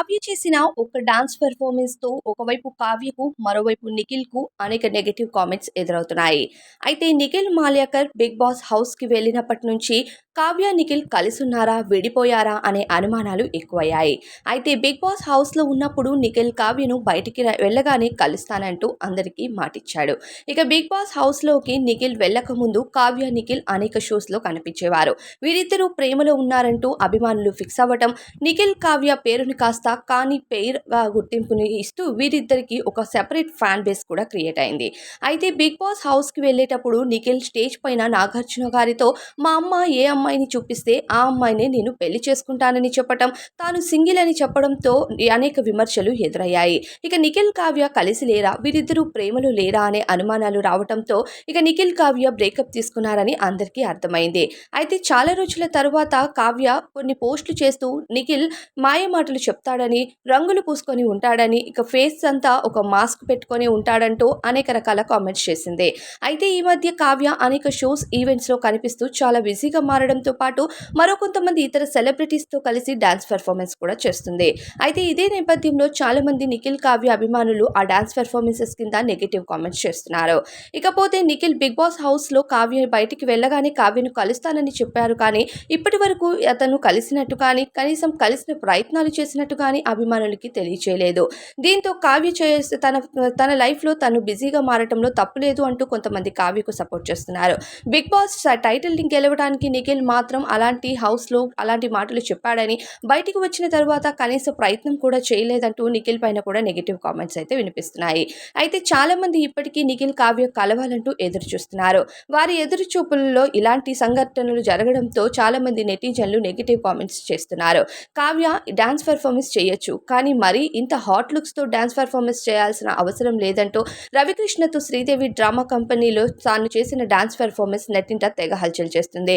కావ్య చేసిన ఒక డాన్స్ పెర్ఫార్మెన్స్తో ఒకవైపు కావ్యకు మరోవైపు నిఖిల్కు అనేక నెగటివ్ కామెంట్స్ ఎదురవుతున్నాయి. అయితే నిఖిల్ మాల్యాకర్ బిగ్ బాస్ హౌస్కి వెళ్ళినప్పటి నుంచి కావ్య నిఖిల్ కలిసున్నారా విడిపోయారా అనే అనుమానాలు ఎక్కువయ్యాయి. అయితే బిగ్ బాస్ హౌస్లో ఉన్నప్పుడు నిఖిల్ కావ్యను బయటికి వెళ్ళగానే కలుస్తానంటూ అందరికీ మాటిచ్చాడు. ఇక బిగ్ బాస్ హౌస్లోకి నిఖిల్ వెళ్ళక ముందు కావ్య నిఖిల్ అనేక షోస్లో కనిపించేవారు. వీరిద్దరూ ప్రేమలో ఉన్నారంటూ అభిమానులు ఫిక్స్ అవ్వటం నిఖిల్ కావ్య పేరుని కాస్త కానీ పేరుగా గుర్తింపుని ఇస్తూ వీరిద్దరికి ఒక సెపరేట్ ఫ్యాన్ బేస్ కూడా క్రియేట్ అయింది. అయితే బిగ్ బాస్ హౌస్కి వెళ్ళేటప్పుడు నిఖిల్ స్టేజ్ పైన నాగార్జున గారితో మా అమ్మ ఏ అమ్మాయిని చూపిస్తే ఆ అమ్మాయిని నేను పెళ్ళి చేసుకుంటానని చెప్పటం తాను సింగిల్ అని చెప్పడంతో అనేక విమర్శలు ఎదురయ్యాయి. ఇక నిఖిల్ కావ్య కలిసి లేరా? వీరిద్దరూ ప్రేమలు లేరా అనే అనుమానాలు రావడంతో ఇక నిఖిల్ కావ్య బ్రేకప్ తీసుకున్నారని అందరికీ అర్థమైంది. అయితే చాలా రోజుల తరువాత కావ్య కొన్ని పోస్టులు చేస్తూ నిఖిల్ మాయ మాటలు చెప్తాడని రంగులు పూసుకొని ఉంటాడని ఇక ఫేస్ అంతా ఒక మాస్క్ పెట్టుకొని ఉంటాడంటూ అనేక రకాల కామెంట్స్ చేసింది. అయితే ఈ మధ్య కావ్య అనేక షోస్ ఈవెంట్స్లో కనిపిస్తూ చాలా బిజీగా మారడం చేయడంతో పాటు మరో కొంతమంది ఇతర సెలబ్రిటీస్తో కలిసి డాన్స్ పెర్ఫార్మెన్స్ కూడా చేస్తుంది. అయితే ఇదే నేపథ్యంలో చాలా మంది నిఖిల్ కావ్య అభిమానులు ఆ డాన్స్ పెర్ఫార్మెన్సెస్ కింద నెగిటివ్ కామెంట్స్ చేస్తున్నారు. ఇకపోతే నిఖిల్ బిగ్ బాస్ హౌస్లో కావ్య బయటికి వెళ్ళగానే కావ్యను కలుస్తానని చెప్పారు కానీ ఇప్పటి వరకు అతను కలిసినట్టు కానీ కనీసం కలిసిన ప్రయత్నాలు చేసినట్టు కానీ అభిమానులకి తెలియచేయలేదు. దీంతో కావ్య చేసే తన తన లైఫ్లో తను బిజీగా మారటంలో తప్పులేదు అంటూ కొంతమంది కావ్యకు సపోర్ట్ చేస్తున్నారు. బిగ్ బాస్ టైటిల్ని గెలవడానికి నిఖిల్ మాత్రం అలాంటి హౌస్లో అలాంటి మాటలు చెప్పాడని బయటికి వచ్చిన తర్వాత కనీస ప్రయత్నం కూడా చేయలేదంటూ నిఖిల్ పైన కూడా నెగిటివ్ కామెంట్స్ అయితే వినిపిస్తున్నాయి. అయితే చాలామంది ఇప్పటికీ నిఖిల్ కావ్య కలవాలంటూ ఎదురు చూస్తున్నారు వారి ఎదురు చూపులలో ఇలాంటి సంఘటనలు జరగడంతో చాలామంది నెటిజన్లు నెగిటివ్ కామెంట్స్ చేస్తున్నారు. కావ్య డాన్స్ పెర్ఫార్మెన్స్ చేయొచ్చు కానీ మరీ ఇంత హాట్ లుక్స్తో డాన్స్ పెర్ఫార్మెన్స్ చేయాల్సిన అవసరం లేదంటూ రవికృష్ణతో శ్రీదేవి డ్రామా కంపెనీలో తాను చేసిన డాన్స్ పెర్ఫార్మెన్స్ నెట్టింట తెగ హల్చల్ చేస్తుంది.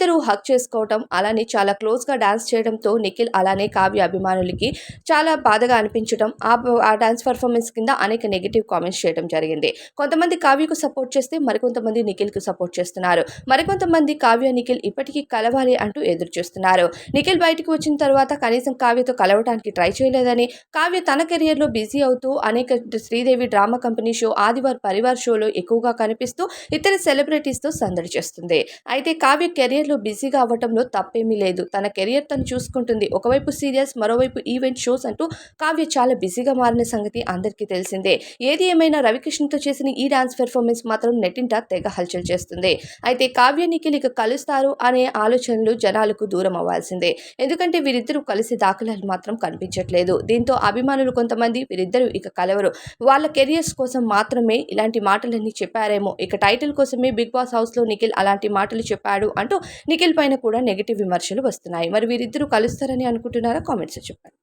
వీళ్ళిద్దరూ హక్ చేసుకోవటం అలానే చాలా క్లోజ్గా డాన్స్ చేయడంతో నిఖిల్ అలానే కావ్య అభిమానులకి చాలా బాధగా అనిపించడం ఆ ఆ డాన్స్ పర్ఫార్మెన్స్ కింద అనేక నెగిటివ్ కామెంట్స్ చేయడం జరిగింది. కొంతమంది కావ్యకు సపోర్ట్ చేస్తే మరికొంతమంది నిఖిల్కు సపోర్ట్ చేస్తున్నారు. మరికొంతమంది కావ్య నిఖిల్ ఇప్పటికీ కలవాలి అంటూ ఎదురు చూస్తున్నారు నిఖిల్ బయటకు వచ్చిన తర్వాత కనీసం కావ్యతో కలవడానికి ట్రై చేయలేదని కావ్య తన కెరియర్లో బిజీ అవుతూ అనేక Sridevi drama company show Aadivaar Parivaar షోలో ఎక్కువగా కనిపిస్తూ ఇతర సెలబ్రిటీస్తో సందడి చేస్తుంది. అయితే కావ్య కెరియర్లో బిజీగా అవ్వటంలో తప్పేమీ లేదు. తన కెరియర్ తను చూసుకుంటుంది. ఒకవైపు సీరియల్స్ మరోవైపు ఈవెంట్ షోస్ అంటూ కావ్య చాలా బిజీగా మారిన సంగతి అందరికీ తెలిసిందే. ఏది ఏమైనా రవికృష్ణతో చేసిన ఈ డాన్స్ పెర్ఫార్మెన్స్ మాత్రం నెట్టింట తెగ హల్చల్ చేస్తుంది. అయితే కావ్య నిఖిల్ ఇక కలుస్తారు అనే ఆలోచనలు జనాలకు దూరం అవ్వాల్సిందే. ఎందుకంటే వీరిద్దరూ కలిసి దాఖలాలు మాత్రం కనిపించట్లేదు. దీంతో అభిమానులు కొంతమంది వీరిద్దరూ ఇక కలవరు. వాళ్ళ కెరియర్స్ కోసం మాత్రమే ఇలాంటి మాటలన్నీ చెప్పారేమో. ఇక టైటిల్ కోసమే బిగ్ బాస్ హౌస్లో నిఖిల్ అలాంటి మాటలు చెప్పాడు అంటూ నిఖిల్ పైన కూడా నెగిటివ్ విమర్శలు వస్తున్నాయి. మరి వీరిద్దరూ కలుస్తారని అనుకుంటున్నారా? కామెంట్స్ చెప్పండి.